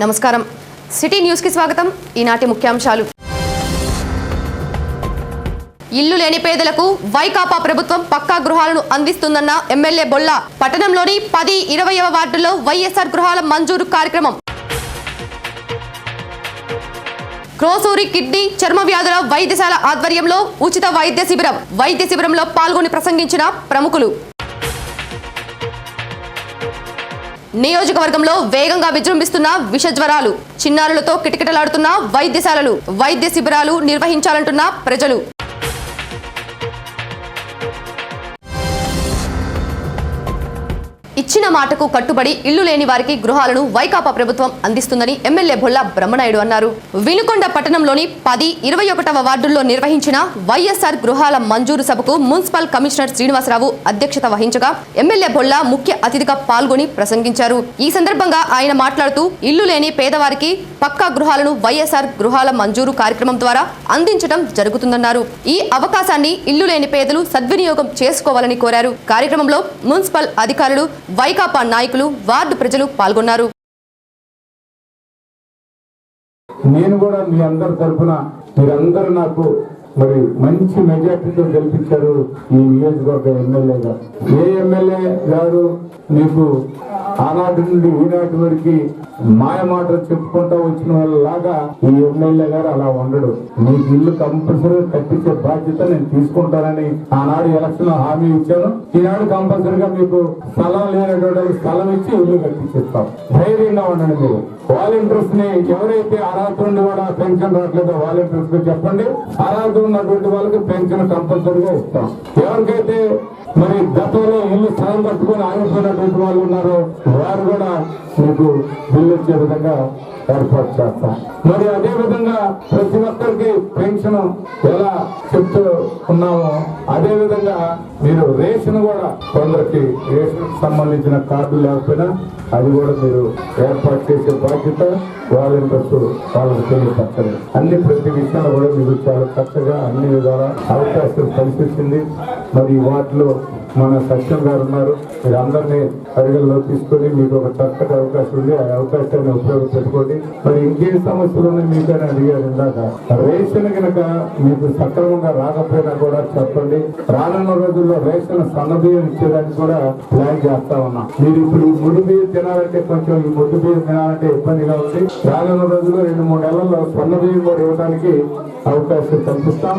నమస్కారం. సిటీ న్యూస్కి స్వాగతం. ఈనాటి ముఖ్యాంశాలు. ఇల్లు లేని పేదలకు వైకాపా ప్రభుత్వం పక్కా గృహాలను అందిస్తుందన్న ఎమ్మెల్యే బొల్ల. పట్టణంలోని పది ఇరవైవ వార్డుల్లో వైఎస్ఆర్ గృహాల మంజూరు కార్యక్రమం. క్రోసూరి కిడ్నీ చర్మ వ్యాధుల వైద్యశాల ఆధ్వర్యంలో ఉచిత వైద్య శిబిరం. వైద్య శిబిరంలో పాల్గొని ప్రసంగించిన ప్రముఖులు. నియోజకవర్గంలో వేగంగా విజృంభిస్తున్న విష జ్వరాలు చిన్నారులతో కిటకిటలాడుతున్న వైద్యశాలలు వైద్య శిబిరాలు నిర్వహించాలంటున్న ప్రజలు. ఇచ్చిన మాటకు కట్టుబడి ఇల్లు లేని వారికి గృహాలను వైకాపా ప్రభుత్వం అందిస్తుందని ఎమ్మెల్యే బొల్ల బ్రహ్మనాయుడు అన్నారు. వినుకొండ పట్టణంలోని పది ఇరవై ఒకటవ వార్డుల్లో నిర్వహించిన వైఎస్ఆర్ గృహాల మంజూరు సభకు మున్సిపల్ కమిషనర్ శ్రీనివాసరావు అధ్యక్షత వహించగా ఎమ్మెల్యే బొల్ల ముఖ్య అతిథిగా పాల్గొని ప్రసంగించారు. ఈ సందర్భంగా ఆయన మాట్లాడుతూ ఇల్లు లేని పేదవారికి పక్కా గృహాలను వైఎస్ఆర్ గృహాల మంజూరు కార్యక్రమం ద్వారా అందించడం జరుగుతుందన్నారు. ఈ అవకాశాన్ని ఇల్లు లేని పేదలు సద్వినియోగం చేసుకోవాలని కోరారు. కార్యక్రమంలో మున్సిపల్ అధికారులు వైకాపా నాయకులు వార్డు ప్రజలు పాల్గొన్నారు. నేను కూడా మీ అందరి తరఫున మీరందరూ నాకు మరి మంచి మెజార్టీతో గెలిపించారు ఈ నియోజకవర్గ ఎమ్మెల్యేగా. ఏ ఎమ్మెల్యే గారు? మీకు ఆనాటి నుండి ఈనాటి వరకు మాయ మాటలు చెప్పుకుంటా వచ్చిన వాళ్ళలాగా ఈ ఎమ్మెల్యే గారు అలా ఉండడు. మీకు ఇల్లు కంపల్సరీగా కట్టించే బాధ్యత నేను తీసుకుంటానని ఆనాడు ఎలక్షన్ హామీ ఇచ్చాను. ఈనాడు కంపల్సరీగా మీకు స్థలం లేనటువంటి స్థలం ఇచ్చి ఇల్లు కట్టించేస్తాం. ధైర్యంగా ఉండండి మీరు. వాలంటీర్స్ని ఎవరైతే అర్హత నుండి కూడా పెన్షన్ రావట్లేదో వాలంటీర్స్కి చెప్పండి. అర్హత ఉన్నటువంటి వాళ్ళకి పెన్షన్ కంపల్సరీగా ఇస్తాం. ఎవరికైతే మరి గతంలో ఇల్లు స్థలం పట్టుకొని ఆగిపోయినటువంటి వాళ్ళు ఉన్నారు. వారు కూడా మీకు బిల్లు ఇచ్చే విధంగా ఏర్పాటు చేస్తాం మరి అదే విధంగా ప్రతి ఒక్కరికి పెన్షన్ ఎలా చెప్తూ ఉన్నామో అదే విధంగా మీరు రేషన్ కూడా కొందరికి రేషన్ సంబంధించిన కార్డు లేకపోయినా అది కూడా మీరు ఏర్పాటు చేసే బాధ్యత వాలంటీర్స్ వాళ్ళకి తెలియపరచండి. అన్ని ప్రతి విషయాలు కూడా మీరు చాలా చక్కగా అన్ని విధాల అవకాశం కల్పించింది. మరి వాటిలో మన సత్యం గారు ఉన్నారు. మీరు అందరినీ పరిగణలో తీసుకొని మీకు ఒక చక్కటి అవకాశం ఉంది. ఆ అవకాశాన్ని ఉపయోగపెట్టుకోండి మరి ఇంకే సమస్యలు ఉన్నాయి మీకు అని అడిగారు ఇందాక. రేషన్ కనుక మీకు సక్రమంగా రాకపోయినా కూడా చెప్పండి. రానున్న రోజుల్లో రేషన్ సన్నబియ్యం ఇచ్చేదానికి కూడా ప్లాన్ చేస్తా ఉన్నాం. మీరు ఇప్పుడు ముడి బియ్యం తినాలంటే కొంచెం ఈ ముడి బియ్యం తినాలంటే ఇబ్బందిగా ఉంది. రానున్న రోజుల్లో రెండు మూడు నెలల్లో సన్న బియ్యం కూడా ఇవ్వడానికి అవకాశం కల్పిస్తాం.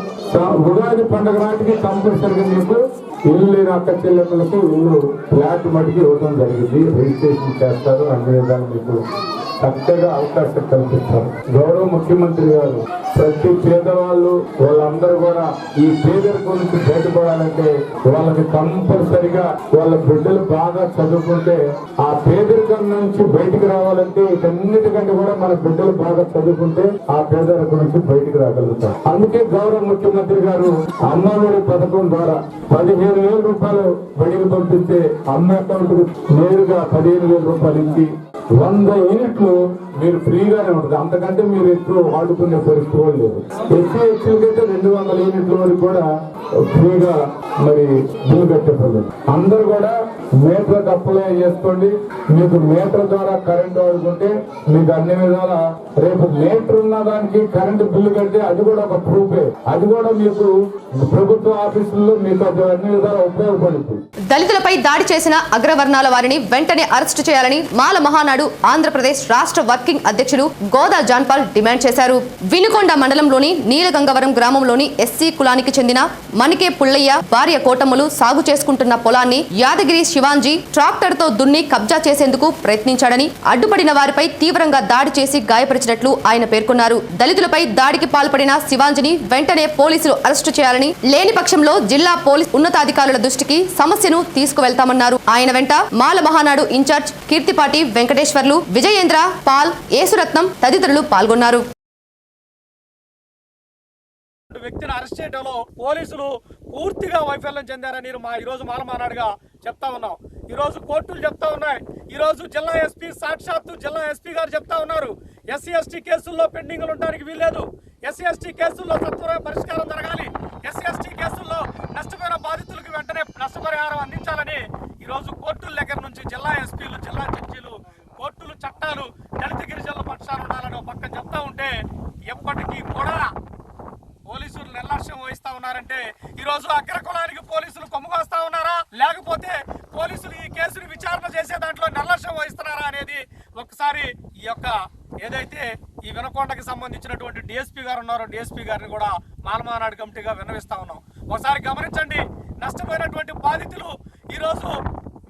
ఉగాది పండుగ నాటికి కంపల్సరిగా మీకు ఇల్లు లేని అక్క చెల్లెళ్ళకు ఇల్లు ఫ్లాట్ మటుకు ఇవ్వడం జరిగింది. రిజిస్ట్రేషన్ చేస్తారు అన్ని విధాలు మీకు చక్కగా అవకాశం కల్పిస్తారు. గౌరవ ముఖ్యమంత్రి గారు ప్రతి పేదవాళ్ళు వాళ్ళందరూ కూడా ఈ పేదరికం నుంచి బయటపడాలంటే వాళ్ళకి కంపల్సరిగా వాళ్ళ బిడ్డలు బాగా చదువుకుంటే ఆ పేదరికం నుంచి బయటికి రావాలంటే ఇటన్నిటికంటే కూడా మన బిడ్డలు బాగా చదువుకుంటే ఆ పేదరికం నుంచి బయటికి రాగలుగుతాం. అందుకే గౌరవ ముఖ్యమంత్రి గారు అమ్మఒడి పథకం ద్వారా పదిహేను వేల రూపాయలు బడికి పంపిస్తే అమ్మ అకౌంట్ నేరుగా పదిహేను వేల రూపాయలు ఇచ్చి వంద యూనిట్లు మీరు ఫ్రీగానే ఉంటుంది. అంతకంటే మీరు ఎక్కువ వాడుకునే పరిస్థితి లేదు. ఎస్సీ ఎస్సీలకైతే రెండు వందల యూనిట్ల వరకు కూడా ఫ్రీగా మరి బిల్లు కట్టేది అందరు కూడా మీటర్ అప్లై చేసుకోండి. మీకు మీటర్ ద్వారా కరెంట్ వాడుకుంటే మీకు అన్ని విధాల రేపు మీటర్ ఉన్న దానికి కరెంట్ బిల్లు కడితే అది కూడా ఒక ప్రూఫే. అది కూడా మీకు ప్రభుత్వ ఆఫీసుల్లో మీకు అది అన్ని విధాలా ఉపయోగపడుతుంది దళితులపై దాడి చేసిన అగ్రవర్ణాల వారిని వెంటనే అరెస్టు చేయాలని మాల మహానాడు ఆంధ్రప్రదేశ్ రాష్ట్ర వర్కింగ్ అధ్యక్షుడు గోదా జాన్పాల్ డిమాండ్ చేశారు. వినుకొండ మండలంలోని నీలగంగవరం గ్రామంలోని ఎస్సీ కులానికి చెందిన మణికే పుల్లయ్య భార్య కోటమ్మలు సాగు చేసుకుంటున్న పొలాన్ని యాదగిరి శివాంజీ ట్రాక్టర్తో దున్ని కబ్జా చేసేందుకు ప్రయత్నించాడని అడ్డుపడిన వారిపై తీవ్రంగా దాడి చేసి గాయపరిచినట్లు ఆయన పేర్కొన్నారు. దళితులపై దాడికి పాల్పడిన శివాంజిని వెంటనే పోలీసులు అరెస్టు చేయాలని లేని పక్షంలో జిల్లా పోలీస్ ఉన్నతాధికారుల దృష్టికి సమస్యను తీసుకువెళ్తామన్నారు. ఆయన వెంట మాల మహానాడు ఇన్ఛార్జ్ కీర్తిపాటి వెంకటేశ్వర్లు విజయేంద్ర పాల్ యేసురత్నం తదితరులు పాల్గొన్నారు. వ్యక్తిని అరెస్ట్ చేయడంలో పోలీసులు పూర్తిగా వైఫల్యం చెందారని మా ఈరోజు మాలమానాడుగా చెప్తా ఉన్నాం. ఈరోజు కోర్టులు చెప్తా ఉన్నాయి. ఈరోజు జిల్లా ఎస్పీ సాక్షాత్తు జిల్లా ఎస్పీ గారు చెప్తా ఉన్నారు. ఎస్సీ ఎస్టీ కేసుల్లో పెండింగ్లు ఉండడానికి వీల్లేదు. ఎస్సీ ఎస్టీ కేసుల్లో సత్వర పరిష్కారం జరగాలి. ఎస్సీ ఎస్టీ కేసుల్లో నష్టపోయిన బాధితులకు వెంటనే నష్టపరిహారం అందించాలని ఈరోజు కోర్టుల దగ్గర నుంచి జిల్లా ఎస్పీలు జిల్లా జడ్జీలు కోర్టులు చట్టాలు దళిత గిరిజనుల ఉంటే ఎప్పటికీ ఈ రోజు అగ్రకులానికి పోలీసులు కొమ్ముకొస్తా ఉన్నారా లేకపోతే పోలీసులు ఈ కేసును విచారణ చేసే దాంట్లో నిర్లక్ష్యం వహిస్తున్నారా అనేది ఒకసారి ఈ యొక్క ఏదైతే ఈ వినకొండకి సంబంధించినటువంటి డిఎస్పీ డిఎస్పీ గారిని కూడా మాలమానాడు కమిటీగా విన్నవిస్తా ఉన్నాం ఒకసారి గమనించండి నష్టపోయినటువంటి బాధితులు ఈరోజు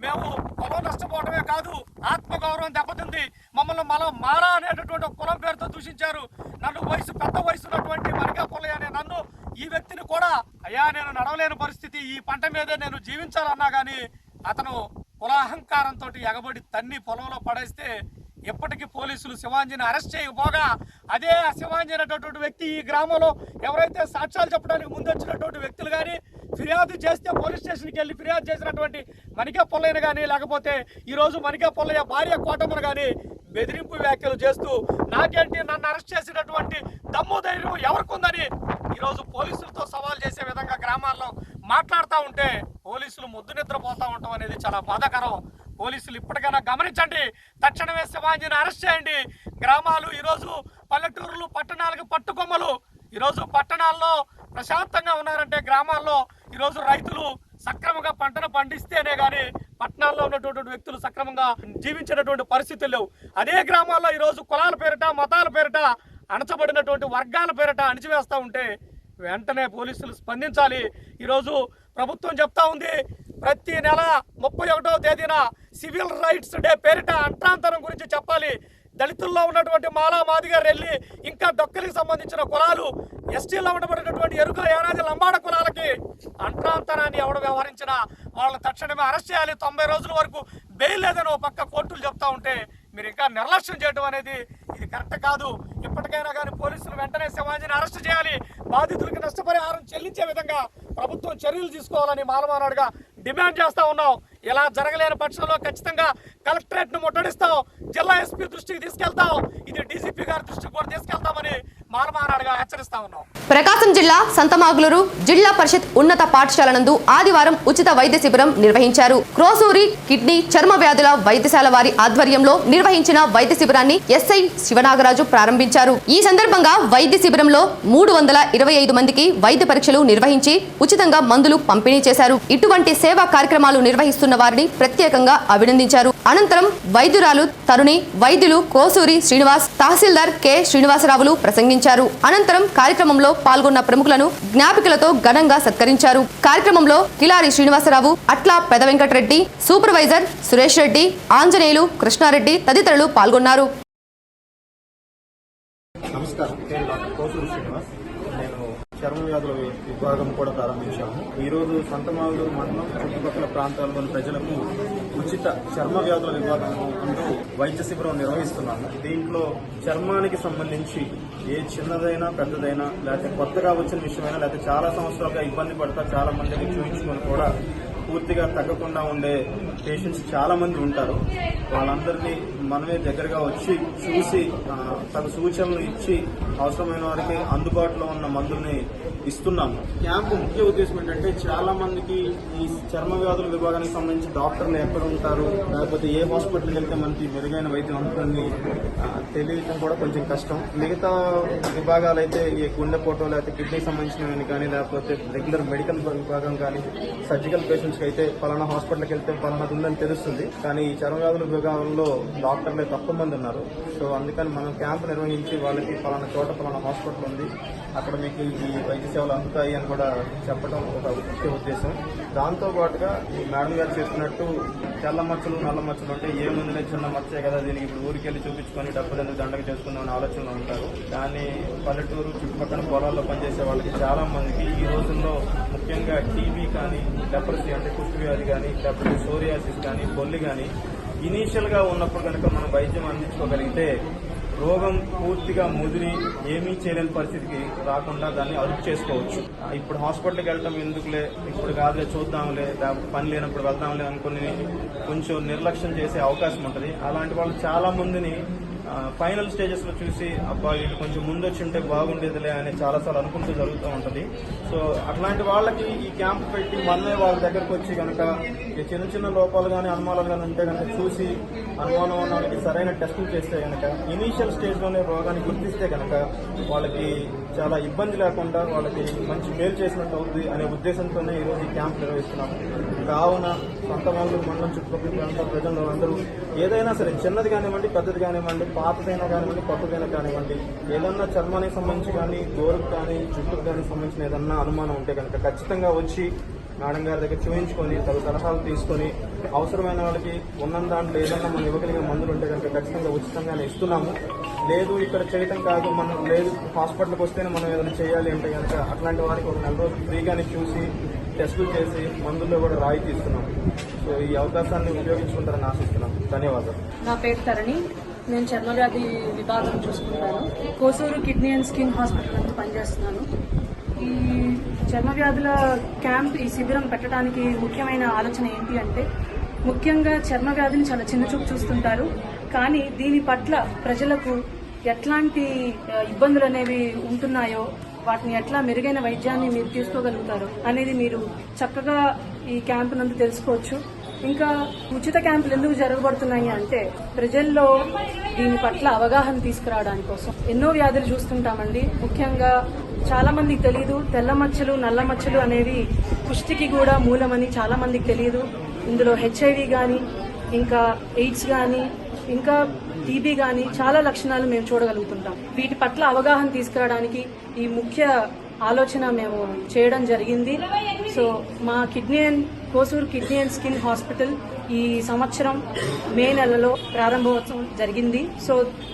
మేము పొలం నష్టపోవడమే కాదు ఆత్మగౌరవం దెబ్బతింది మమ్మల్ని మనం మారా అనేటటువంటి ఒక కులం పేరుతో దూషించారు నన్ను వయసు పెద్ద వయసు ఉన్నటువంటి మరిగా పొలయ్య అనే నన్ను ఈ వ్యక్తిని కూడా అయ్యా నేను నడవలేని పరిస్థితి ఈ పంట మీదే నేను జీవించాలన్నా కానీ అతను కులాహంకారంతో ఎగబడి తన్ని పొలంలో పడేస్తే ఎప్పటికీ పోలీసులు శివాంజీని అరెస్ట్ చేయకపోగా అదే ఆ శివాంజీ అనేటటువంటి వ్యక్తి ఈ గ్రామంలో ఎవరైతే సాక్ష్యాలు చెప్పడానికి ముందొచ్చినటువంటి వ్యక్తులు కానీ ఫిర్యాదు చేస్తే పోలీస్ స్టేషన్కి వెళ్ళి ఫిర్యాదు చేసినటువంటి మణికా పొల్లయ్యను కానీ లేకపోతే ఈరోజు మణికా పొల్లయ్య భార్య కోటమ్మను కానీ బెదిరింపు వ్యాఖ్యలు చేస్తూ నాకేంటి నన్ను అరెస్ట్ చేసినటువంటి దమ్ము ధైర్యం ఎవరికి ఈరోజు పోలీసులతో సవాల్ చేసే విధంగా గ్రామాల్లో మాట్లాడుతూ ఉంటే పోలీసులు ముద్దు నిద్రపోతూ ఉండటం అనేది చాలా బాధాకరం. పోలీసులు ఇప్పటికైనా గమనించండి. తక్షణమే శివాజీని అరెస్ట్ చేయండి. గ్రామాలు ఈరోజు పల్లెటూరులు పట్టణాలకు పట్టుకొమ్మలు. ఈరోజు పట్టణాల్లో ప్రశాంతంగా ఉన్నారంటే గ్రామాల్లో ఈరోజు రైతులు సక్రమంగా పంటను పండిస్తేనే కానీ పట్టణాల్లో ఉన్నటువంటి వ్యక్తులు సక్రమంగా జీవించినటువంటి పరిస్థితులు లేవు. అదే గ్రామాల్లో ఈరోజు కులాల పేరిట మతాల పేరిట అణచబడినటువంటి వర్గాల పేరిట అణిచివేస్తూ ఉంటే వెంటనే పోలీసులు స్పందించాలి. ఈరోజు ప్రభుత్వం చెప్తా ఉంది ప్రతి నెల ముప్పై ఒకటో తేదీన సివిల్ రైట్స్ డే పేరిట అంట్రాంతరం గురించి చెప్పాలి. దళితుల్లో ఉన్నటువంటి మాలా మాదిగారు వెళ్ళి ఇంకా దొక్కలికి సంబంధించిన కులాలు ఎస్టీలో ఉండబడినటువంటి ఎరుక ఏనాది లంబాడ కులాలకి అంట్రాంతరాన్ని ఎవడ వ్యవహరించినా వాళ్ళని తక్షణమే అరెస్ట్ చేయాలి. తొంభై రోజుల వరకు బెయిల్ లేదని ఒక పక్క కోర్టులు చెప్తా ఉంటే మీరు ఇంకా నిర్లక్ష్యం చేయడం అనేది ఇది కరెక్ట్ కాదు. ఇప్పటికైనా కానీ పోలీసులు వెంటనే శివాజీని అరెస్ట్ చేయాలి. బాధితులకు నష్టపరిహారం చెల్లించే విధంగా ప్రభుత్వం చర్యలు తీసుకోవాలని మాలమానాడుగా డిమాండ్ చేస్తా ఉన్నాం. ఇలా జరగలేని పక్షంలో ఖచ్చితంగా కలెక్టరేట్ను ముట్టడిస్తాం. జిల్లా ఎస్పీ దృష్టికి తీసుకెళ్తాం. ఇది డీజీపీ గారి దృష్టికి కూడా తీసుకెళ్తామని హెచ్చరిస్తా ఉన్నాం. ప్రకాశం జిల్లా సంతమాగులూరు జిల్లా పరిషత్ ఉన్నత పాఠశాల నందు ఆదివారం ఉచిత వైద్య శిబిరం నిర్వహించారు. క్రోసూరి కిడ్నీ చర్మ వ్యాధుల వైద్యశాల వారి ఆధ్వర్యంలో నిర్వహించిన వైద్య శిబిరాన్ని ఎస్ఐ శివనాగరాజు ప్రారంభించారు. ఈ సందర్భంగా వైద్య శిబిరంలో మూడు వందల ఇరవై ఐదు మందికి వైద్య పరీక్షలు నిర్వహించి ఉచితంగా మందులు పంపిణీ చేశారు. ఇటువంటి సేవా కార్యక్రమాలు నిర్వహిస్తున్న వారిని ప్రత్యేకంగా అభినందించారు. అనంతరం వైద్యురాలు తరుణి వైద్యులు కోసూరి శ్రీనివాస్ తహసీల్దార్ కె శ్రీనివాసరావులు ప్రసంగించారు. అనంతరం కార్యక్రమంలో పాల్గొన్న ప్రముఖులను జ్ఞాపికలతో ఘనంగా సత్కరించారు. కార్యక్రమంలో కిలారి శ్రీనివాసరావు అట్లా పెద వెంకటరెడ్డి సూపర్వైజర్ సురేష్ రెడ్డి ఆంజనేయులు కృష్ణారెడ్డి తదితరులు పాల్గొన్నారు. నమస్కారం నేను డాక్టర్ కోసూరి శ్రీనివాస్ నేను చర్మ వ్యాధుల విభాగం కూడా ప్రారంభించాము. ఈ రోజు సంతమాగులూరు మండలం చుట్టుపక్కల ప్రాంతాల్లోని ప్రజలకు ఉచిత చర్మ వ్యాధుల విభాగం అంటూ వైద్య శిబిరం నిర్వహిస్తున్నాము. దీంట్లో చర్మానికి సంబంధించి ఏ చిన్నదైనా పెద్దదైనా లేకపోతే కొత్తగా వచ్చిన విషయమైనా లేకపోతే చాలా సంవత్సరాలుగా ఇబ్బంది పడతా చాలా మందిని చూపించుకొని కూడా పూర్తిగా తగ్గకుండా ఉండే పేషెంట్స్ చాలా మంది ఉంటారు. వాళ్ళందరినీ మనమే దగ్గరగా వచ్చి చూసి తన సూచనలు ఇచ్చి అవసరమైన వారికి అందుబాటులో ఉన్న మందుల్ని ఇస్తున్నాము. క్యాంపు ముఖ్య ఉద్దేశం ఏంటంటే చాలా మందికి ఈ చర్మ వ్యాధుల విభాగానికి సంబంధించి డాక్టర్లు ఎక్కడ ఉంటారు లేకపోతే ఏ హాస్పిటల్కి వెళ్తే మనకి మెరుగైన వైద్యం అందుతుంది తెలియటం కూడా కొంచెం కష్టం. మిగతా విభాగాలు అయితే ఈ గుండెపోటు లేకపోతే కిడ్నీ సంబంధించినవి కానీ లేకపోతే రెగ్యులర్ మెడికల్ విభాగం కానీ సర్జికల్ పేషెంట్స్కి అయితే పలానా హాస్పిటల్కి వెళ్తే పలానా ఉందని తెలుస్తుంది. కానీ ఈ చర్మ వ్యాధుల విభాగంలో డాక్టర్లే తక్కువ మంది ఉన్నారు. సో అందుకని మనం క్యాంప్ నిర్వహించి వాళ్ళకి పలానా చోట పలానా హాస్పిటల్ ఉంది. అక్కడ మీకు ఈ వైద్య సేవలు అందుతాయి అని కూడా చెప్పడం ఒక ముఖ్య ఉద్దేశం. దాంతో పాటుగా ఈ మేడం గారు చేస్తున్నట్టు తెల్ల మచ్చలు నల్ల మచ్చలు అంటే ఏ ముందులే చిన్న మచ్చే కదా దీనికి. ఇప్పుడు ఊరికెళ్ళి చూపించుకొని డబ్బులు ఎందుకు దండగ చేసుకుందాం అనే ఆలోచనలో ఉంటారు. కానీ పల్లెటూరు చుట్టుపక్కల పొలాల్లో పనిచేసే వాళ్ళకి చాలా మందికి ఈ రోజుల్లో ముఖ్యంగా టీబీ కానీ లెపరసీ అంటే కుష్టి వ్యాధి కానీ లేకపోతే సోరియాసిస్ కానీ బొల్లి కానీ ఇనీషియల్గా ఉన్నప్పుడు కనుక మనం వైద్యం అందించుకోగలిగితే రోగం పూర్తిగా ముదిరి ఏమీ చేయలేని పరిస్థితికి రాకుండా దాన్ని అదుపు చేసుకోవచ్చు. ఇప్పుడు హాస్పిటల్కి వెళ్ళటం ఎందుకులే? ఇప్పుడు కాదులే చూద్దాంలే పని లేనప్పుడు వెళ్దాంలే అనుకుని కొంచెం నిర్లక్ష్యం చేసే అవకాశం ఉంటుంది. అలాంటి వాళ్ళు చాలా మందిని ఫైనల్ స్టేజెస్లో చూసి అబ్బా వీళ్ళు కొంచెం ముందు వచ్చి ఉంటే బాగుండేదిలే అని చాలా సార్లు అనుకుంటూ జరుగుతూ ఉంటది. సో అట్లాంటి వాళ్ళకి ఈ క్యాంప్ పెట్టి మనమే వాళ్ళ దగ్గరకు వచ్చి కనుక ఈ చిన్న చిన్న లోపాలు కానీ అనుమానాలు కానీ ఉంటే కనుక చూసి అనుమానం ఉన్న వాళ్ళకి సరైన టెస్టులు చేస్తే కనుక ఇనీషియల్ స్టేజ్లోనే రోగాన్ని గుర్తిస్తే కనుక వాళ్ళకి చాలా ఇబ్బంది లేకుండా వాళ్ళకి మంచి మేలు చేసినట్టు అవుతుంది అనే ఉద్దేశంతోనే ఈరోజు ఈ క్యాంప్ నిర్వహిస్తున్నాము కావున సొంత వాళ్ళు మండలం చుట్టుపక్కల ప్రాంత ప్రజలు అందరూ ఏదైనా సరే చిన్నది కానివ్వండి పెద్దది కానివ్వండి పాతదైనా కానివ్వండి కొత్తదైనా కానివ్వండి ఏదన్నా చర్మానికి సంబంధించి కానీ గోరుకు కానీ జుట్టుకు కానీ సంబంధించిన ఏదన్నా అనుమానం ఉంటే కనుక ఖచ్చితంగా వచ్చి మేడం గారి దగ్గర చూపించుకొని తగు సలహాలు తీసుకొని అవసరమైన వాళ్ళకి ఉన్న దాంట్లో ఏదన్నా మనం ఇవ్వగలిగే మందులు ఉంటే కనుక ఖచ్చితంగా ఉచితంగానే ఇస్తున్నాము. లేదు ఇక్కడ చేయటం కాదు మనం లేదు హాస్పిటల్కి వస్తేనే మనం ఏదైనా చేయాలి అంటే కనుక అట్లాంటి వారికి ఒక నెల రోజులు ఫ్రీగానే చూసి టెస్టులు చేసి మందుల్లో కూడా రాయితీ తీస్తున్నాం. సో ఈ అవకాశాన్ని ఉపయోగించుకుంటారని ఆశిస్తున్నాం. ధన్యవాదాలు. నా పేరు తరణి. నేను చర్మవ్యాధి విభాగం చూసుకుంటాను. Kosuru kidney and skin hospital నుంచి పనిచేస్తున్నాను. ఈ చర్మవ్యాధుల క్యాంప్ ఈ శిబిరం పెట్టడానికి ముఖ్యమైన ఆలోచన ఏంటి అంటే ముఖ్యంగా చర్మ వ్యాధిని చాలా చిన్న చూపు చూస్తుంటారు. కానీ దీని పట్ల ప్రజలకు ఎట్లాంటి ఇబ్బందులు అనేవి ఉంటున్నాయో వాటిని ఎట్లా మెరుగైన వైద్యాన్ని మీరు తీసుకోగలుగుతారు అనేది మీరు చక్కగా ఈ క్యాంపు నందు తెలుసుకోవచ్చు. ఇంకా ఉచిత క్యాంపులు ఎందుకు జరగబడుతున్నాయి అంటే ప్రజల్లో దీని పట్ల అవగాహన తీసుకురావడానికి కోసం. ఎన్నో వ్యాధులు చూస్తుంటామండి. ముఖ్యంగా చాలా మందికి తెలియదు తెల్ల మచ్చలు నల్ల మచ్చలు అనేవి పుష్టికి కూడా మూలమని చాలా మందికి తెలియదు ఇందులో హెచ్ఐవి కానీ ఇంకా ఎయిడ్స్ కానీ ఇంకా టీబీ కానీ చాలా లక్షణాలు మేము చూడగలుగుతుంటాం. వీటి పట్ల అవగాహన తీసుకురావడానికి ఈ ముఖ్య ఆలోచన మేము చేయడం జరిగింది. సో మా kidney and Kosuru kidney and skin hospital ఈ సంవత్సరం మే నెలలో ప్రారంభోత్సవం జరిగింది. సో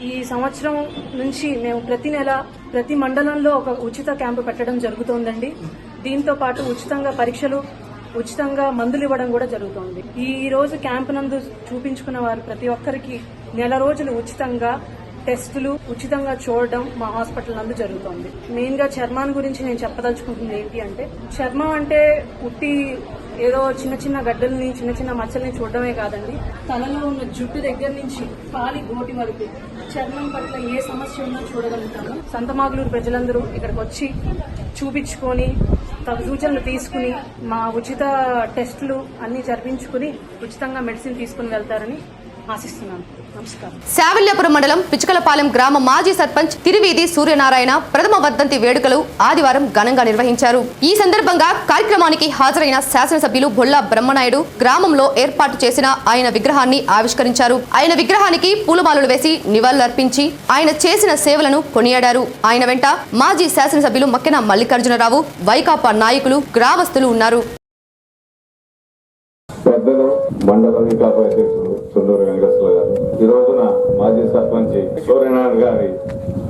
ఈ సంవత్సరం నుంచి మేము ప్రతి నెల ప్రతి మండలంలో ఒక ఉచిత క్యాంపు పెట్టడం జరుగుతోందండి. దీంతో పాటు ఉచితంగా పరీక్షలు ఉచితంగా మందులు ఇవ్వడం కూడా జరుగుతోంది. ఈ రోజు క్యాంప్ నందు చూపించుకున్న వారు ప్రతి ఒక్కరికి నెల రోజులు ఉచితంగా టెస్టులు ఉచితంగా చూడడం మా హాస్పిటల్ నందు జరుగుతోంది. మెయిన్గా చర్మాన్ని గురించి నేను చెప్పదలుచుకుంటుంది ఏంటి అంటే చర్మం అంటే పుట్టి ఏదో చిన్న చిన్న గడ్డల్ని చిన్న చిన్న మచ్చల్ని చూడడమే కాదండి. తలలో ఉన్న జుట్టు దగ్గర నుంచి పాలి గోటి వరకు చర్మం పట్ల ఏ సమస్య ఉన్నా చూడగలుగుతాము. సంతమాగులూరు ప్రజలందరూ ఇక్కడికి వచ్చి చూపించుకొని తగు సూచనలు తీసుకుని మా ఉచిత టెస్టులు అన్ని జరిపించుకుని ఉచితంగా మెడిసిన్ తీసుకుని వెళ్తారని ఆశిస్తున్నాను. శావల్యాపురం మండలం పిచుకలపాలెం గ్రామ మాజీ సర్పంచ్ తిరువీధి సూర్యనారాయణ ప్రథమ వర్ధంతి వేడుకలు ఆదివారం ఘనంగా నిర్వహించారు. ఈ సందర్భంగా కార్యక్రమానికి హాజరైన శాసనసభ్యులు బొల్లా బ్రహ్మనాయుడు గ్రామంలో ఏర్పాటు చేసిన ఆయన విగ్రహాన్ని ఆవిష్కరించారు. ఆయన విగ్రహానికి పూలమాలలు వేసి నివాళులర్పించి ఆయన చేసిన సేవలను కొనియాడారు. ఆయన వెంట మాజీ శాసనసభ్యులు మక్కెన మల్లికార్జునరావు వైకాపా నాయకులు గ్రామస్తులు ఉన్నారు. పెద్దలు మండల వికాప అధ్యక్షులు వెంకటేశ్వర గారు. ఈ రోజున మాజీ సర్పంచ్ సూర్యనారాయణ గారి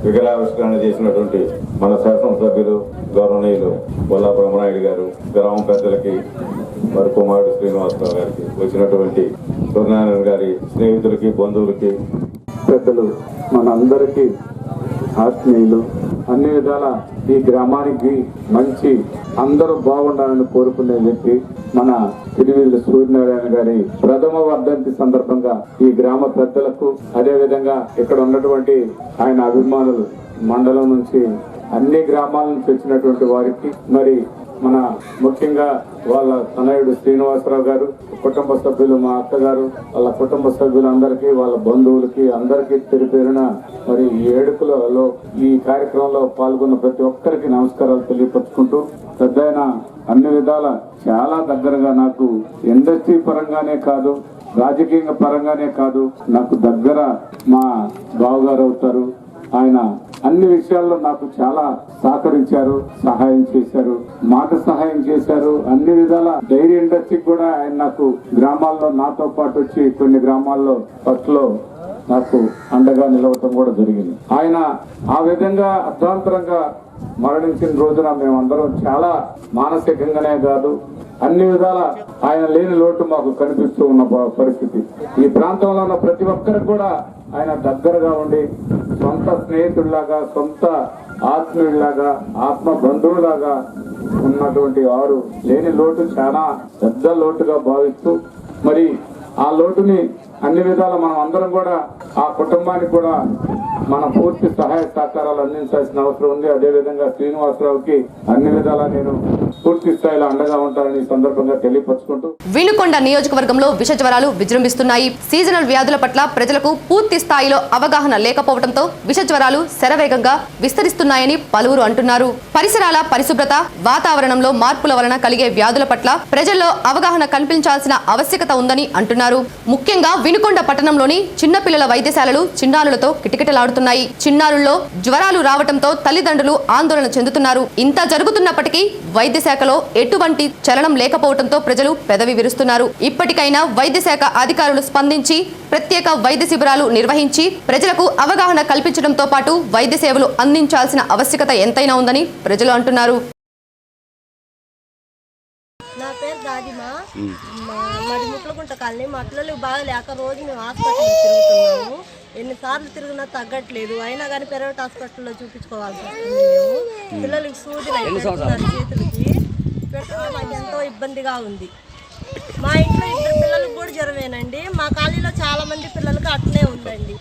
విగ్రహావిష్కరణ చేసినటువంటి మన శాసనసభ్యులు గౌరవనీయులు బొల్లా బ్రహ్మనాయుడు గారు గ్రామ పెద్దలకి మరి కుమారుడు శ్రీనివాసరావు గారికి వచ్చినటువంటి సూర్యనారాయణ గారి స్నేహితులకి బంధువులకి పెద్దలు మనందరికీ ఆత్మీయులు అన్ని విధాల ఈ గ్రామానికి మంచి అందరూ బాగుండాలని కోరుకునే వ్యక్తి మన తిరువిల్లి సూర్యనారాయణ గారి ప్రథమ వర్ధంతి సందర్భంగా ఈ గ్రామ పెద్దలకు అదేవిధంగా ఇక్కడ ఉన్నటువంటి ఆయన అభిమానులు మండలం నుంచి అన్ని గ్రామాల నుంచి వచ్చినటువంటి వారికి మరి మన ముఖ్యంగా వాళ్ళ తనయుడు శ్రీనివాసరావు గారు కుటుంబ సభ్యులు మా అత్తగారు వాళ్ళ కుటుంబ సభ్యులందరికీ వాళ్ళ బంధువులకి అందరికీ పేరు పేరున మరి ఈ ఏడుకలలో ఈ కార్యక్రమంలో పాల్గొన్న ప్రతి ఒక్కరికి నమస్కారాలు తెలియపరుచుకుంటూ పెద్ద అన్ని విధాల చాలా దగ్గరగా నాకు ఇండస్ట్రీ పరంగానే కాదు రాజకీయ పరంగానే కాదు నాకు దగ్గర మా బావగారు అవుతారు. ఆయన అన్ని విషయాల్లో నాకు చాలా సహకరించారు సహాయం చేశారు మాట సహాయం చేశారు. అన్ని విధాల డైరీ ఇండస్ట్రీకి కూడా ఆయన నాకు గ్రామాల్లో నాతో పాటు వచ్చి కొన్ని గ్రామాల్లో ఫస్ట్లో నాకు అండగా నిలవటం కూడా జరిగింది. ఆయన ఆ విధంగా అర్ధాంతరంగా మరణించిన రోజున మేమందరం చాలా మానసికంగానే కాదు అన్ని విధాల ఆయన లేని లోటు మాకు కనిపిస్తూ ఉన్న పరిస్థితి. ఈ ప్రాంతంలో ఉన్న ప్రతి ఒక్కరికి కూడా ఆయన దగ్గరగా ఉండి సొంత స్నేహితుడిలాగా సొంత ఆత్మీయుడిలాగా ఆత్మ బంధువులాగా ఉన్నటువంటి వారు లేని లోటు చాలా పెద్ద లోటుగా భావిస్తూ మరి ఆ లోటుని అన్ని విధాల మనం అందరం కూడా ఆ కుటుంబానికి కూడా మన పూర్తి సహాయ సహకారాలు అందించాల్సిన అవసరం ఉంది. అదేవిధంగా శ్రీనివాసరావుకి అన్ని విధాలా నేను పూర్తి స్థాయిలో అండగా ఉంటానని సందర్భంగా తెలియపరచుకుంటూ వినుకొండ నియోజకవర్గంలో విష జ్వరాలు విజృంభిస్తున్నాయి. సీజనల్ వ్యాధుల పట్ల ప్రజలకు పూర్తి స్థాయిలో అవగాహన లేకపోవడంతో విష జ్వరాలు శరవేగంగా విస్తరిస్తున్నాయని పలువురు అంటున్నారు. పరిసరాల పరిశుభ్రత వాతావరణంలో మార్పుల వలన కలిగే వ్యాధుల పట్ల ప్రజల్లో అవగాహన కల్పించాల్సిన ఆవశ్యకత ఉందని అంటున్నారు. ముఖ్యంగా వినుకొండ పట్టణంలోని చిన్నపిల్లల వైద్యశాలలు చిన్నారులతో కిటకిటలాడుతున్నాయి. చిన్నారుల్లో జ్వరాలు రావడంతో తల్లిదండ్రులు ఆందోళన చెందుతున్నారు. ఇంత జరుగుతున్నప్పటికీ వైద్య శాఖలో ఎటువంటి చలనం లేకపోవడంతో ప్రజలు పెదవి విరుస్తున్నారు. ఇప్పటికైనా వైద్య శాఖ అధికారులు స్పందించి ప్రత్యేక వైద్య శిబిరాలు నిర్వహించి ప్రజలకు అవగాహన కల్పించడంతో పాటు వైద్య సేవలు అందించాల్సిన ఆవశ్యకత ఎంతైనా ఉందని ప్రజలు అంటున్నారు. నా పేరు దాదిమా మా మరి ముట్లకుంట కాలనీ మా పిల్లలు బాగా లేక రోజు మేము హాస్పిటల్ తిరుగుతున్నాము. ఎన్నిసార్లు తిరిగినా తగ్గట్లేదు. అయినా కానీ ప్రైవేట్ హాస్పిటల్లో చూపించుకోవాల్సి వస్తుంది మేము. పిల్లలకి సూదులు చేతులకి పెట్టడం మాకు ఎంతో ఇబ్బందిగా ఉంది. మా ఇంట్లో ఇద్దరు పిల్లలకు కూడా జ్వరమేనండి. మా కాలనీలో చాలా మంది పిల్లలకి అట్లనే ఉందండి.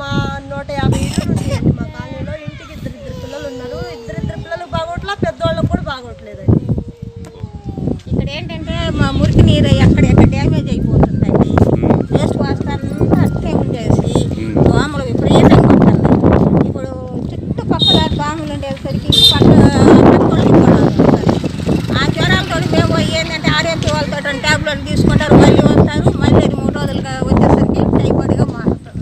మా నూట యాభై ఇళ్ళు ఉన్నాయండి మా కాలనీలో. ఇంటికి ఇద్దరు ఇద్దరు పిల్లలు ఉన్నారు. ఇద్దరు ఇద్దరు పిల్లలకు బాగోట్లా పెద్దవాళ్ళకు కూడా బాగోట్లేదండి. ఇక్కడ ఏంటంటే మా మురికి నీరు ఎక్కడెక్కడ డ్యామేజ్ అయిపోతుందండి వేస్ట్ వాటర్ అంతా అట్టే ఉండేసి దోమలు విపరీతంగా ఉంటున్నాయి ఇప్పుడు చుట్టుపక్కల దోమలు ఉండేసరికి పక్క పక్కలకి కూడా ఆ జ్వరాలతో మేము ఏంటంటే ఆరోగ్య వాళ్ళతో ట్యాబ్లెట్ తీసుకొని మళ్ళీ వస్తారు మళ్ళీ అది మూడు రోజులుగా వచ్చేసరికి టైఫాయిడ్గా మారుతారు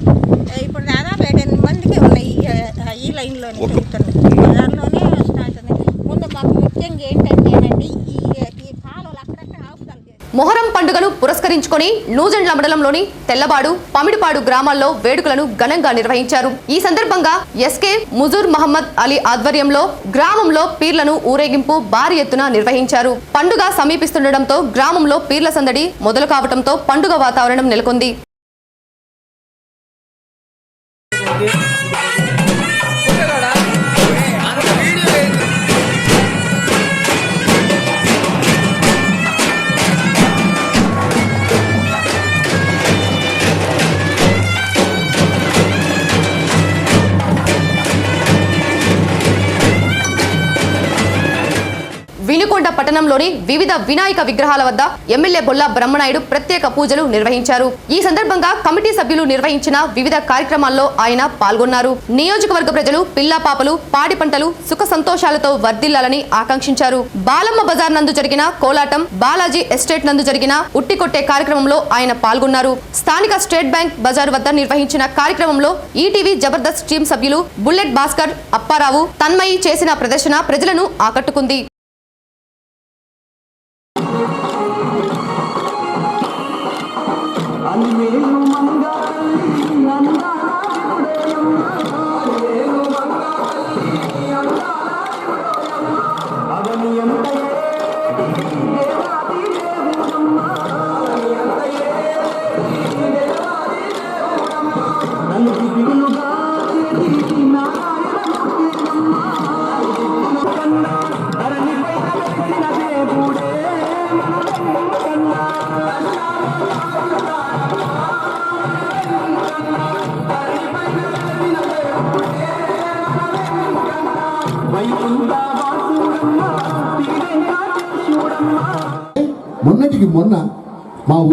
ఇప్పుడు దాదాపు ఎనిమిది మందికి ఉన్నాయి ఈ- ఈ లైన్లోనే తిరుగుతున్నాయి దానిలోనే స్టార్ట్ ఉన్నాయి ముందు మాకు ముఖ్యంగా ఏంటంటేనండి ఈ ఈ కాలువలు అక్కడక్కడ ఆపుతాలు చేసి మొహరం పండుగను పురస్కరించుకొని నూజెండ్ల మండలంలోని తెల్లబాడు పమిడిపాడు గ్రామాల్లో వేడుకలను ఘనంగా నిర్వహించారు. ఈ సందర్భంగా ఎస్కే ముజూర్ మహమ్మద్ అలీ ఆధ్వర్యంలో గ్రామంలో పీర్లను ఊరేగింపు భారీ ఎత్తున నిర్వహించారు. పండుగ సమీపిస్తుండటంతో గ్రామంలో పీర్ల సందడి మొదలు కావడంతో పండుగ వాతావరణం నెలకొంది. పట్టణంలోని వివిధ వినాయక విగ్రహాల వద్ద ఎమ్మెల్యే బొల్లా బ్రహ్మనాయుడు ప్రత్యేక పూజలు నిర్వహించారు. ఈ సందర్భంగా కమిటీ సభ్యులు నిర్వహించిన వివిధ కార్యక్రమాల్లో ఆయన పాల్గొన్నారు. నియోజకవర్గ ప్రజలు పిల్లా పాపలు పాడి పంటలు సుఖ సంతోషాలతో వర్ధిల్లాలని ఆకాంక్షించారు. బాలమ్మ బజార్ నందు జరిగిన కోలాటం బాలాజీ ఎస్టేట్ నందు జరిగిన ఉట్టికొట్టే కార్యక్రమంలో ఆయన పాల్గొన్నారు. స్థానిక స్టేట్ బ్యాంక్ బజార్ వద్ద నిర్వహించిన కార్యక్రమంలో ఈటీవీ జబర్దస్త్ టీం సభ్యులు బుల్లెట్ భాస్కర్ అప్పారావు తన్మయి చేసిన ప్రదర్శన ప్రజలను ఆకట్టుకుంది.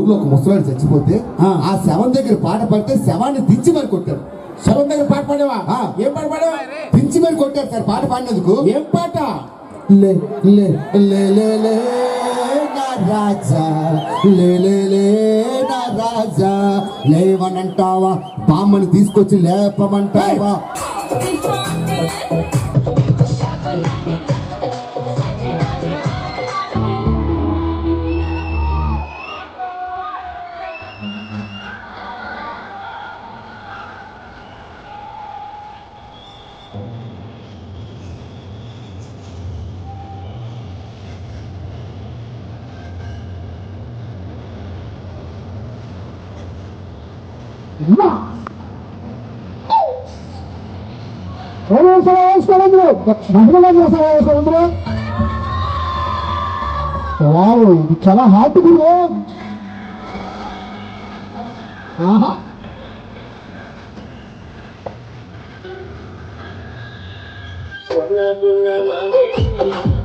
ఊర్లో ఒక ముసలాడు చచ్చిపోతే ఆ. శవం దగ్గర పాట పాడితే శవాన్ని దించి మరి కొట్టారు. శవం దగ్గర పాట పాడేవా? ఏం పాట పాడేవా? దించి మరి కొట్టారు సార్ పాట పాడినందుకు. ఏం పాట? లే లే లే లే లే నా రాజా. లే లే లే నా రాజా. లేవనంటావా? బామ్మని తీసుకొచ్చి లేపమంటావా? వావ్ ఇది చాలా హార్ట్ గురు. పలుకుతూ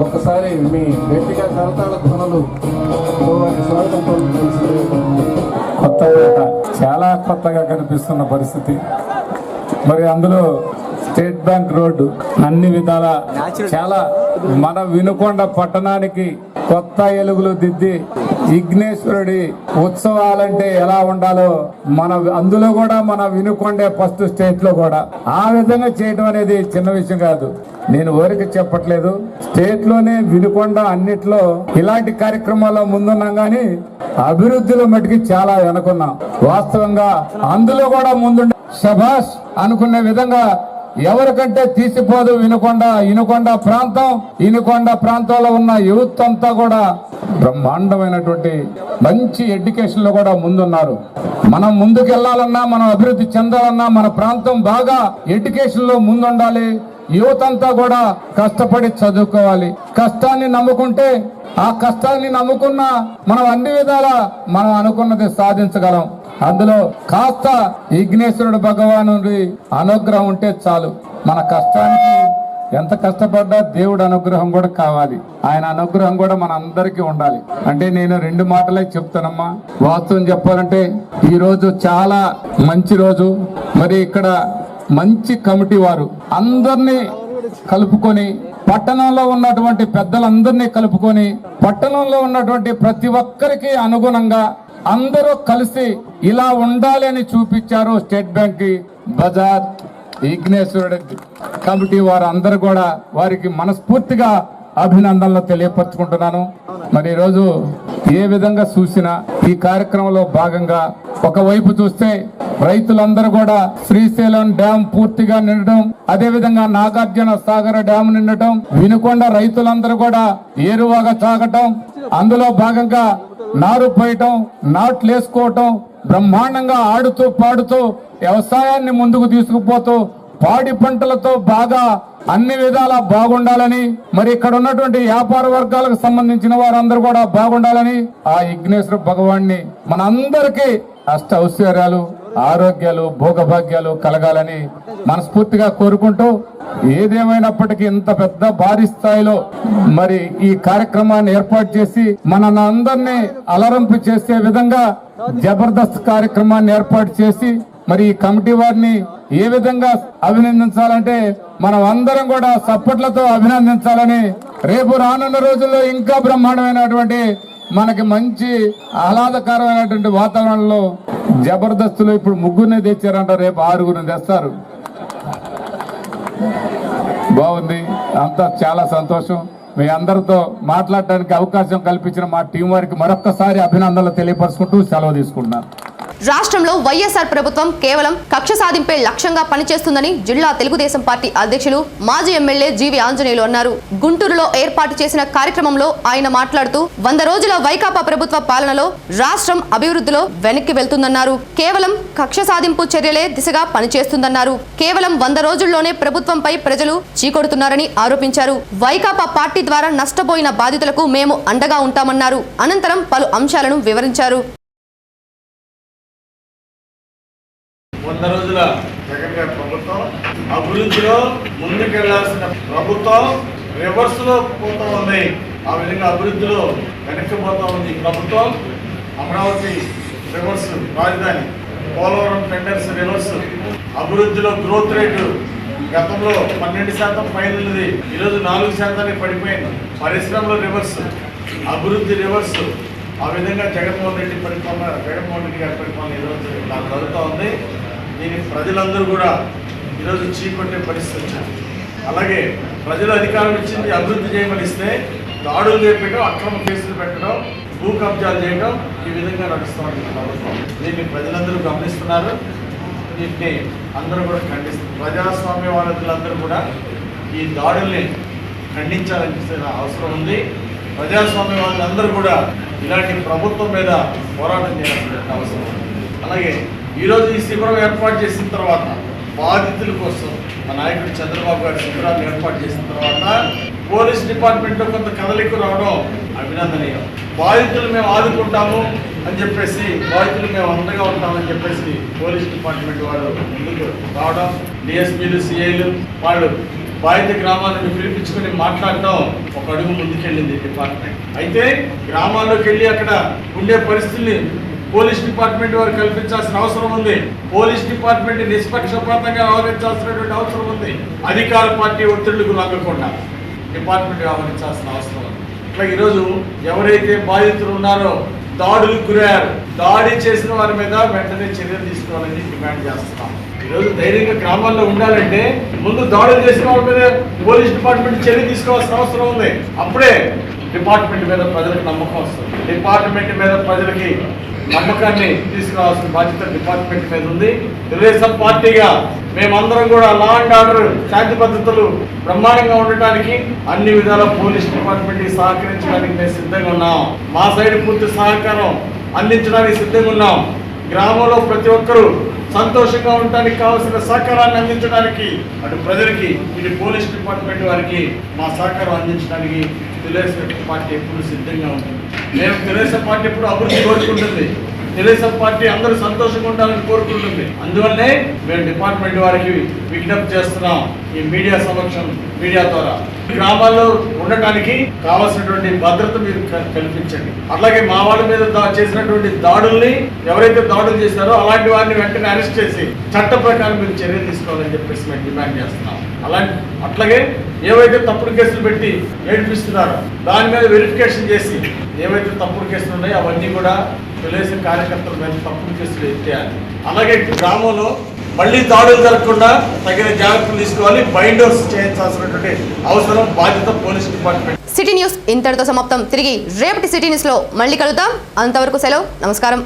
ఒక్కసారి మీ గట్టిగా కరతాళ ధ్వనులు స్వాగతం కొత్తగా చాలా కొత్తగా కనిపిస్తున్న పరిస్థితి. మరి అందులో స్టేట్ బ్యాంక్ రోడ్డు అన్ని విధాల చాలా మన వినుకొండ పట్టణానికి కొత్త ఎలుగులు దిద్ది విఘ్నేశ్వరుడి ఉత్సవాలంటే ఎలా ఉండాలో మన అందులో కూడా మన వినుకొండే ఫస్ట్ స్టేట్లో కూడా. ఆ విధంగా చేయడం అనేది చిన్న విషయం కాదు. నేను ఊరికి చెప్పట్లేదు. స్టేట్లోనే వినుకొండ అన్నిట్లో ఇలాంటి కార్యక్రమాల్లో ముందున్నాం కానీ అభివృద్ధిలో మటుకి చాలా వెనుకున్నాం. వాస్తవంగా అందులో కూడా ముందుండే శభాష్ అనుకునే విధంగా ఎవరికంటే తీసిపోదు వినుకొండ ఇనుకొండ ప్రాంతం ఇనుకొండ ప్రాంతంలో ఉన్న యూత్ అంతా కూడా బ్రహ్మాండమైనటువంటి మంచి ఎడ్యుకేషన్లో కూడా ముందున్నారు. మనం ముందుకెళ్ళాలన్నా మనం అభివృద్ధి చెందాలన్నా మన ప్రాంతం బాగా ఎడ్యుకేషన్లో ముందుండాలి. యువత అంతా కూడా కష్టపడి చదువుకోవాలి. కష్టాన్ని నమ్ముకుంటే ఆ కష్టాన్ని నమ్ముకున్న మనం అన్ని విధాల మనం అనుకున్నది సాధించగలం. అందులో కాస్త విఘ్నేశ్వరుడు భగవాను అనుగ్రహం ఉంటే చాలు. మన కష్టానికి ఎంత కష్టపడ్డా దేవుడు అనుగ్రహం కూడా కావాలి. ఆయన అనుగ్రహం కూడా మన అందరికీ ఉండాలి. అంటే నేను రెండు మాటలే చెప్తానమ్మా. వాస్తవం చెప్పాలంటే ఈ రోజు చాలా మంచి రోజు. మరి ఇక్కడ మంచి కమిటీ వారు అందరినీ కలుపుకొని పట్టణంలో ఉన్నటువంటి పెద్దలందరినీ కలుపుకొని పట్టణంలో ఉన్నటువంటి ప్రతి ఒక్కరికి అనుగుణంగా అందరూ కలిసి ఇలా ఉండాలి అని చూపించారు స్టేట్ బ్యాంక్ బజార్ విఘ్నేశ్వరుడు కమిటీ వారు అందరూ కూడా వారికి మనస్ఫూర్తిగా అభినందనలు తెలియపరచుకుంటున్నాను. మరి ఈరోజు ఏ విధంగా చూసినా ఈ కార్యక్రమంలో భాగంగా ఒకవైపు చూస్తే రైతులందరూ కూడా శ్రీశైలం డ్యాం పూర్తిగా నిండటం అదే విధంగా నాగార్జున సాగర్ డ్యాం నిండటం వినుకొండ రైతులందరూ కూడా ఏరువాగా సాగటం అందులో భాగంగా నారు పోయటం నాట్లు వేసుకోవటం బ్రహ్మాండంగా ఆడుతూ పాడుతూ వ్యవసాయాన్ని ముందుకు తీసుకుపోతూ పాడి పంటలతో బాగా అన్ని విధాలా బాగుండాలని మరి ఇక్కడ ఉన్నటువంటి వ్యాపార వర్గాలకు సంబంధించిన వారందరూ కూడా బాగుండాలని ఆ విఘ్నేశ్వర భగవాన్ని మనందరికీ అష్ట ఐశ్వర్యాలు ఆరోగ్యాలు భోగభాగ్యాలు కలగాలని మనస్ఫూర్తిగా కోరుకుంటూ ఏదేమైనప్పటికీ ఇంత పెద్ద భారీ స్థాయిలో మరి ఈ కార్యక్రమాన్ని ఏర్పాటు చేసి మన అందరినీ అలరంపు చేసే విధంగా జబర్దస్త్ కార్యక్రమాన్ని ఏర్పాటు చేసి మరి ఈ కమిటీ వారిని ఏ విధంగా అభినందించాలంటే మనం అందరం కూడా సప్పట్లతో అభినందించాలని రేపు రానున్న రోజుల్లో ఇంకా బ్రహ్మాండమైనటువంటి మనకి మంచి ఆహ్లాదకరమైనటువంటి వాతావరణంలో జబర్దస్తులు ఇప్పుడు ముగ్గురునే తెచ్చారంట రేపు ఆరుగురిని తెస్తారు. బాగుంది. అంతా చాలా సంతోషం. మీ అందరితో మాట్లాడడానికి అవకాశం కల్పించిన మా టీం వారికి మరొక్కసారి అభినందనలు తెలియపరుచుకుంటూ సెలవు తీసుకుంటున్నాను. రాష్ట్రంలో వైఎస్ఆర్ ప్రభుత్వం కేవలం కక్ష సాధింపే లక్ష్యంగా పనిచేస్తుందని జిల్లా తెలుగుదేశం పార్టీ అధ్యక్షులు మాజీ ఎమ్మెల్యే జీవి ఆంజనేయులు అన్నారు. గుంటూరులో ఏర్పాటు చేసిన కార్యక్రమంలో ఆయన మాట్లాడుతూ వంద రోజుల వైకాపా ప్రభుత్వ పాలనలో రాష్ట్రం అభివృద్ధిలో వెనక్కి వెళ్తుందన్నారు. కేవలం కక్ష సాధింపు చర్యలే దిశగా పనిచేస్తుందన్నారు. కేవలం వంద రోజుల్లోనే ప్రభుత్వంపై ప్రజలు చీకొడుతున్నారని ఆరోపించారు. వైకాపా పార్టీ ద్వారా నష్టపోయిన బాధితులకు మేము అండగా ఉంటామన్నారు. అనంతరం పలు అంశాలను వివరించారు. వంద రోజుల జగన్ గారి ప్రభుత్వం అభివృద్ధిలో ముందుకెళ్ళాల్సిన ప్రభుత్వం రివర్స్లో పోతా ఉంది. ఆ విధంగా అభివృద్ధిలో వెనక్కిపోతా ఉంది ప్రభుత్వం. అమరావతి రివర్స్ రాజధాని పోలవరం టెండర్స్ రివర్స్ అభివృద్ధిలో గ్రోత్ రేటు గతంలో పన్నెండు శాతం పైన ఉన్నది ఈరోజు నాలుగు శాతానికి పడిపోయింది. పరిశ్రమలో రివర్స్ అభివృద్ధి రివర్స్ ఆ విధంగా జగన్మోహన్ రెడ్డి పరిపాలన జగన్మోహన్ రెడ్డి గారి పరిపాలన ఈరోజు నాకు జరుగుతూ ఉంది. దీనికి ప్రజలందరూ కూడా ఈరోజు చీకొట్టే పరిస్థితి వచ్చింది. అలాగే ప్రజలు అధికారం ఇచ్చింది అభివృద్ధి చేయమని ఇస్తే దాడులు చేపడం అక్రమ కేసులు పెట్టడం భూ కబ్జాలు చేయడం ఈ విధంగా నడుస్తుంది ప్రభుత్వం. దీన్ని ప్రజలందరూ గమనిస్తున్నారు. దీన్ని అందరూ కూడా ఖండిస్తారు ప్రజాస్వామ్యవాదులందరూ కూడా ఈ దాడుల్ని ఖండించాలని అవసరం ఉంది. ప్రజాస్వామ్యవాదులందరూ కూడా ఇలాంటి ప్రభుత్వం మీద పోరాటం చేయాల్సిన అవసరం ఉంది. అలాగే ఈరోజు ఈ శిబిరం ఏర్పాటు చేసిన తర్వాత బాధితుల కోసం మా నాయకుడు చంద్రబాబు గారి శిబిరాన్ని ఏర్పాటు చేసిన తర్వాత పోలీస్ డిపార్ట్మెంట్లో కొంత కదలిక రావడం అభినందనీయం. బాధితులు మేము ఆదుకుంటాము అని చెప్పేసి బాధితులు మేము అండగా ఉంటామని చెప్పేసి పోలీస్ డిపార్ట్మెంట్ వాళ్ళు ముందుకు రావడం డిఎస్పీలు సిఐలు వాళ్ళు బాధిత గ్రామాలను పిలిపించుకొని మాట్లాడటం ఒక అడుగు ముందుకెళ్ళింది డిపార్ట్మెంట్. అయితే గ్రామాల్లోకి వెళ్ళి అక్కడ ఉండే పరిస్థితుల్ని పోలీస్ డిపార్ట్మెంట్ వారు కల్పించాల్సిన అవసరం ఉంది. పోలీస్ డిపార్ట్మెంట్ నిష్పక్షపాతంగా వ్యవహరించాల్సినటువంటి అవసరం ఉంది. అధికార పార్టీ ఒత్తిళ్ళకు లగ్గకుండా డిపార్ట్మెంట్ వ్యవహరించాల్సిన అవసరం ఉంది. ఇట్లా ఈరోజు ఎవరైతే బాధితులు ఉన్నారో దాడులకు గురయ్యారు. దాడి చేసిన వారి మీద వెంటనే చర్యలు తీసుకోవాలని డిమాండ్ చేస్తున్నాం. ఈరోజు ధైర్యంగా గ్రామాల్లో ఉండాలంటే ముందు దాడులు చేసిన వాళ్ళ మీద పోలీస్ డిపార్ట్మెంట్ చర్య తీసుకోవాల్సిన అవసరం ఉంది. అప్పుడే డిపార్ట్మెంట్ మీద ప్రజలకు నమ్మకం వస్తుంది. డిపార్ట్మెంట్ మీద ప్రజలకి నమ్మకాన్ని తీసుకురావాల్సిన బాధ్యత డిపార్ట్మెంట్ మీద ఉంది. తెలుగుదేశం పార్టీగా మేమందరం కూడా లా అండ్ ఆర్డర్ శాంతి భద్రతలు బ్రహ్మాండంగా ఉండటానికి అన్ని విధాల పోలీస్ డిపార్ట్మెంట్ సహకరించడానికి మేము సిద్ధంగా ఉన్నాం. మా సైడ్ పూర్తి సహకారం అందించడానికి సిద్ధంగా ఉన్నాం. గ్రామంలో ప్రతి ఒక్కరూ సంతోషంగా ఉండటానికి కావాల్సిన సహకారాన్ని అందించడానికి అటు ప్రజలకి ఇటు పోలీస్ డిపార్ట్మెంట్ వారికి మా సహకారం అందించడానికి తెలుగుదేశం పార్టీ ఎప్పుడు సిద్ధంగా ఉంటుంది? మేము తెలుగుదేశం పార్టీ ఎప్పుడు అభివృద్ధి కోరుకుంటుంది? తెలుగుదేశం పార్టీ అందరూ సంతోషంగా ఉండాలని కోరుకుంటుంది. అందువల్లనే మేము డిపార్ట్మెంట్ వారికి విజ్ఞప్తి చేస్తున్నాం ఈ మీడియా సమక్షం మీడియా ద్వారా. గ్రామాల్లో ఉండటానికి కావాల్సినటువంటి భద్రత మీరు క- కల్పించండి. అలాగే మా వాళ్ళ మీద చేసినటువంటి దాడుల్ని ఎవరైతే దాడులు చేశారో అలాంటి వారిని వెంటనే అరెస్ట్ చేసి చట్ట ప్రకారం మీరు చర్య తీసుకోవాలని చెప్పేసి మేము డిమాండ్ చేస్తున్నాం. అలాంటి అట్లాగే ఏవైతే తప్పుడు కేసులు పెట్టి ఏడిపిస్తున్నారో దాని మీద వెరిఫికేషన్ చేసి ఏవైతే తప్పుడు కేసులు ఉన్నాయో అవన్నీ కూడా తెలుగుదేశం కార్యకర్తల మీద తప్పుడు కేసులు ఎత్తేయాలి. అలాగే గ్రామంలో మళ్ళీ దాడులు జరగకుండా తగిన జాగ్రత్తలు తీసుకోవాలి. బైండర్స్ చేయించాల్సినటువంటి అవసరం బాధ్యత పోలీస్ డిపార్ట్మెంట్. సిటీ న్యూస్ ఇంతటితో సమాప్తం. తిరిగి రేపటి సిటీ న్యూస్లో మళ్ళీ కలుద్దాం. అంతవరకు సెలవు. నమస్కారం.